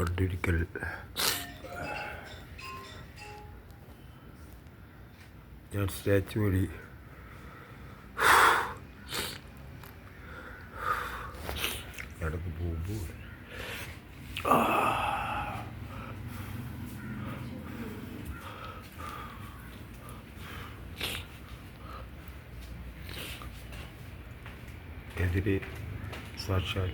പണ്ടൊരിക്കൽ ഞാൻ സ്റ്റാച്ചു വഴി. നടന്നു പോകുമ്പോൾ എതിരെ സാക്ഷാൽ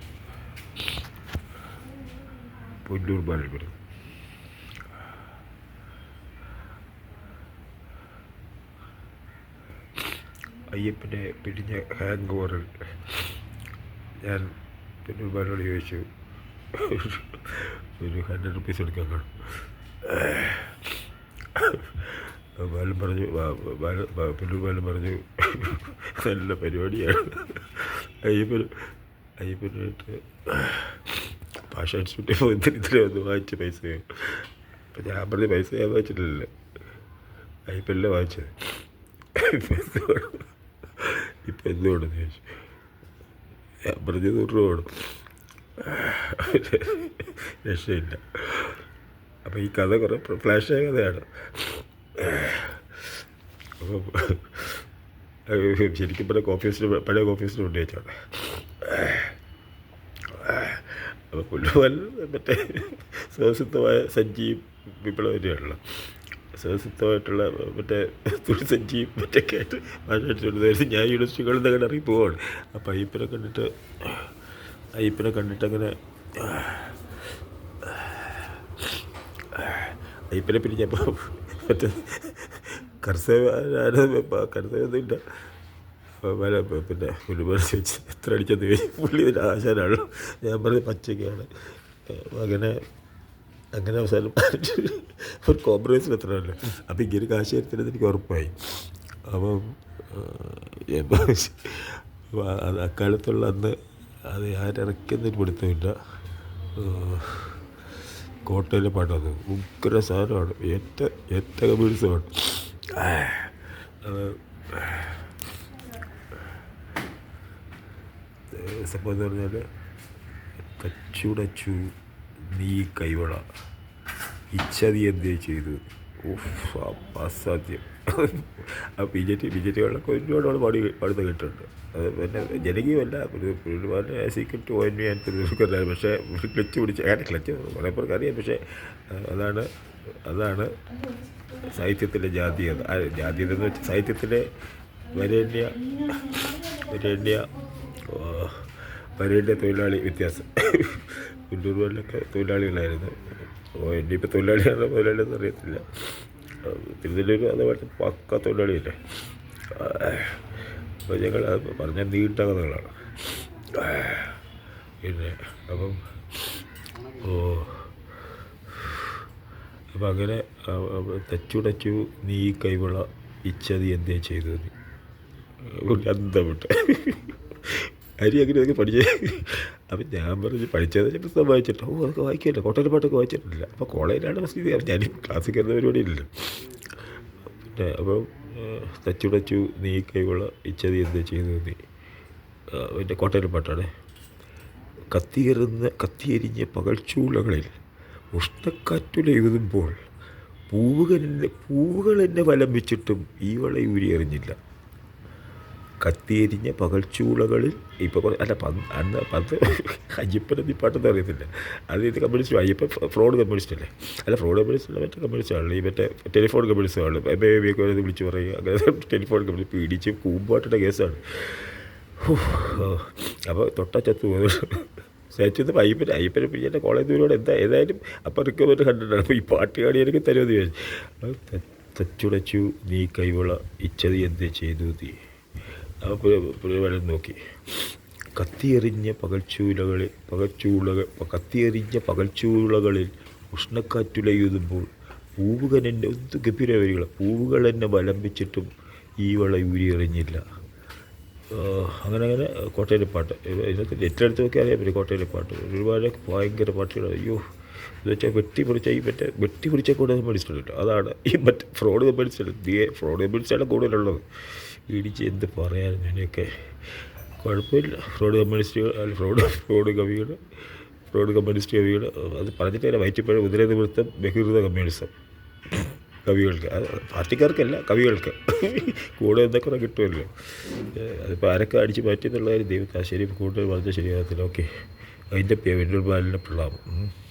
പുല്ലൂർ ബാലപുരം അയ്യപ്പനെ പിടിഞ്ഞ ഹാങ് ഓവറിൽ ഞാൻ പുല്ലൂർ ബാലോട് ചോദിച്ചു. ഒരു ഹൺഡ്രഡ് റുപ്പീസ് എടുക്കാൻ കാണും. ബാലൻ പറഞ്ഞു പുല്ലൂർ ബാലൻ പറഞ്ഞു നല്ല പരിപാടിയാണ്. അയ്യപ്പൻ അയ്യപ്പനായിട്ട് ഭാഷ പോയി ഇത്ര ഒന്ന് വാങ്ങിച്ച് പൈസ അപ്പം ഞാൻ പറഞ്ഞ പൈസ ഞാൻ വാങ്ങിച്ചിട്ടില്ലല്ലോ ഐ പി ഇപ്പം വാങ്ങിച്ചത് ഇപ്പം എന്ത് ചോദിച്ചു. ഞാൻ പറഞ്ഞ് നൂറ് രൂപ വേണം. രക്ഷയില്ല. അപ്പം ഈ കഥ കുറേ ഫ്ലാഷായ കഥയാണ്. അപ്പം ശരിക്കും പല കോഫീസിൽ പഴയ കോഫീസിൽ ഹൗസിന് കൊണ്ട് വെച്ചാണ് അപ്പോൾ പുല്ലുവൽ മറ്റേ സ്വസിദ്ധമായ സഞ്ചിയും വിപ്ലവരിയാണല്ലോ സ്വസിദ്ധമായിട്ടുള്ള മറ്റേ തുണി സഞ്ചിയും മറ്റൊക്കെ ആയിട്ട് ഭാഷ ഞാൻ യൂണിവേഴ്സിറ്റികളിൽ നിന്ന് അങ്ങനെ ഇറങ്ങി പോവാണ്. അപ്പോൾ അയ്യപ്പനെ കണ്ടിട്ട് അയ്യപ്പനെ കണ്ടിട്ട് അങ്ങനെ അയ്യപ്പനെ പിരിഞ്ഞപ്പോൾ മറ്റേ കർഷക കർസേവൊന്നുമില്ല പിന്നെ പുല്ലുപോലെ ചോദിച്ച് എത്ര അടിച്ചെന്ന് ചോദിച്ചു പുള്ളി ഒരു ആശാനാണ് ഞാൻ പറഞ്ഞ പച്ചയ്ക്കാണ് അങ്ങനെ അങ്ങനെ അവസാനം ഒരു കോംപ്രമൈസിൽ അല്ല അപ്പം ഇങ്ങനെ കാശ് തരത്തില്ലെന്ന് എനിക്ക് ഉറപ്പായി. അപ്പം അത് അക്കാലത്തുള്ള അന്ന് അത് ആരിറക്കുന്നൊരു പിടുത്തമില്ല. കോട്ടയിലെ പാട്ടത് ഉഗ്ര സാധനമാണ്. ഏറ്റ ഏറ്റ കമ്മ്യൂണിസമാണ് സംഭവം എന്ന് പറഞ്ഞാൽ കച്ചുടച്ചു നീ കൈവള. ഇച്ഛതി എന്തേ ചെയ്തു? ഉഫ് അസാധ്യം. B J T B J T ടികളൊക്കെ ഒരുപാട് ആൾ പാടി പാടുന്ന കേട്ടിട്ടുണ്ട്. അത് പിന്നെ ജനകീയമല്ല ഒരുപാട് സീക്രട്ട് എൻ വി ആൻഡ് പക്ഷേ ക്ലച്ച് പിടിച്ച് അങ്ങനെ ക്ലച്ച് കുറേ പേർക്ക് അറിയാം. പക്ഷേ അതാണ് അതാണ് സാഹിത്യത്തിലെ ജാതീയത. ജാതീയത എന്ന് വെച്ചാൽ സാഹിത്യത്തിലെ വരേണ്യ വരേണ്യ വരേണ്യ തൊഴിലാളി വ്യത്യാസം. പുല്ലൂരുകളിലൊക്കെ തൊഴിലാളികളായിരുന്നു. ഇപ്പോൾ തൊഴിലാളിയാണോ തൊഴിലാളിയെന്ന് അറിയത്തില്ല തിരുനെല്ലൂർ അതുപോലെ പക്ക തൊഴിലാളിയല്ലേ. അപ്പോൾ ഞങ്ങൾ പറഞ്ഞ നീണ്ട കഥകളാണ് പിന്നെ അപ്പം ഓ അപ്പം അങ്ങനെ തച്ചുടച്ചു നീ കൈവള ഇച്ഛതി എന്തേ ചെയ്തു അന്തമിട്ട് അരി അങ്ങനെ പഠിച്ചേ. അപ്പം ഞാൻ പറഞ്ഞു പഠിച്ചത് പുസ്തകം വായിച്ചിട്ട്. ഓ അതൊക്കെ വായിക്കില്ല കോട്ടയം പാട്ടൊക്കെ വായിച്ചിട്ടില്ല. അപ്പോൾ കോളേജിലാണ് സ്ഥിതി ഞാൻ ക്ലാസ്സിൽ കയറുന്ന പരിപാടിയില്ലല്ലോ പിന്നെ അപ്പം തച്ചുടച്ചു നീ കൈവള ഇച്ചതി എന്താ ചെയ്യുന്നത് നീ? പിന്നെ കോട്ടയം പാട്ടാണ്. കത്തിയെറുന്ന കത്തിയെരിഞ്ഞ പകൽച്ചൂളകളിൽ ഉഷ്ണക്കാറ്റുലെഴുതുമ്പോൾ പൂവുകൾ എന്നെ പൂവുകൾ എന്നെ വലം വെച്ചിട്ടും ഈ വളയൂരി എറിഞ്ഞില്ല കത്തിയെരിഞ്ഞ പകൽച്ചൂളകളിൽ ഇപ്പോൾ അല്ല പന്ത് അന്ന് പന്ത് അയ്യപ്പനെ നീ പാട്ടെന്ന് അറിയത്തില്ല അത് ഇത് കമ്മ്യൂണിസ്റ്റ് അയ്യപ്പൻ ഫ്രോഡ് കമ്മ്യൂണിസ്റ്റ് അല്ലേ? അല്ല ഫ്രോഡ് കമ്മ്യൂണിസ്റ്റ് മറ്റേ കമ്മ്യൂണിസ്റ്റ് ഈ മറ്റേ ടെലിഫോൺ കമ്മ്യൂണിസ്റ്റ് ആണ്. എം എ ഒക്കെ വിളിച്ച് പറയുക അങ്ങനെ ടെലിഫോൺ കമ്മ്യൂണിസ്റ്റ് പീഡിച്ച് കൂമ്പാട്ടിന്റെ കേസാണ്. അപ്പോൾ തൊട്ട ചത്തു പോകുന്നു സ്റ്റാച്ചു അയ്യപ്പൻ അയ്യപ്പനെ പിടിച്ചെന്റെ കോളേജ് ദൂരോട് എന്താ ഏതായാലും അപ്പം റിക്കവറി കണ്ടിട്ടാണ്. അപ്പോൾ ഈ പാട്ട് കാണി എനിക്ക് തരുമെന്ന് ചോദിച്ചു തച്ചുടച്ചു നീ കൈവള ഇച്ഛതി എന്ത് ചെയ്തു നീ? അപ്പോൾ പുള്ളിവരം നോക്കി. കത്തിയെറിഞ്ഞ പകൽച്ചൂലകളിൽ പകൽച്ചൂളകൾ കത്തിയെറിഞ്ഞ പകൽച്ചൂളകളിൽ ഉഷ്ണക്കാറ്റുലയുതുമ്പോൾ എന്റെ ഒന്ന് ഗംഭീര വരികൾ പൂവുകൾ എന്നെ വലംബിച്ചിട്ടും ഈ വള ഊരി എറിഞ്ഞില്ല അങ്ങനെ അങ്ങനെ കോട്ടയിലെ പാട്ട്. ഇതിനകത്ത് ഏറ്റെടുത്ത് നോക്കിയാൽ അറിയാൻ പറ്റും കോട്ടയിലെ പാട്ട്. ഒരുപാട് ഭയങ്കര പാട്ടുകൾ അയ്യോ എന്ന് വെച്ചാൽ വെട്ടി പിടിച്ച ഈ മറ്റേ വെട്ടി പിടിച്ച കൂടുതൽ പഠിച്ചിട്ടുണ്ട് അതാണ് ഈ മറ്റേ ഫ്രോഡ് പഠിച്ചിട്ടുണ്ട്. ദിയെ ഫ്രോഡ് പഠിച്ചാണ് കൂടുതലുള്ളത്. ഇടിച്ച് എന്ത് പറയാൻ ഞാനൊക്കെ കുഴപ്പമില്ല. ഫ്രോഡ് കമ്മ്യൂണിസ്റ്റ് ഫ്രോഡ് ഫ്രോഡ് കവികൾ ഫ്രോഡ് കമ്മ്യൂണിസ്റ്റ് കവികൾ അത് പറഞ്ഞിട്ട് തന്നെ വയറ്റിപ്പഴ ഉദര നിവൃത്തം ബഹിർത കമ്മ്യൂണിസം. കവികൾക്ക് അത് പാർട്ടിക്കാർക്കല്ല കവികൾക്ക്. കൂടെ എന്തൊക്കെ കിട്ടുമല്ലോ. അതിപ്പോൾ ആരൊക്കെ അടിച്ച് മാറ്റി എന്നുള്ള കാര്യം ദൈവത്തെ ശരി കൂടുതൽ പറഞ്ഞാൽ ശരിയാകത്തില്ല. ഓക്കെ. അതിന്റെ പേര് ബാലിന്റെ പിള്ളാവും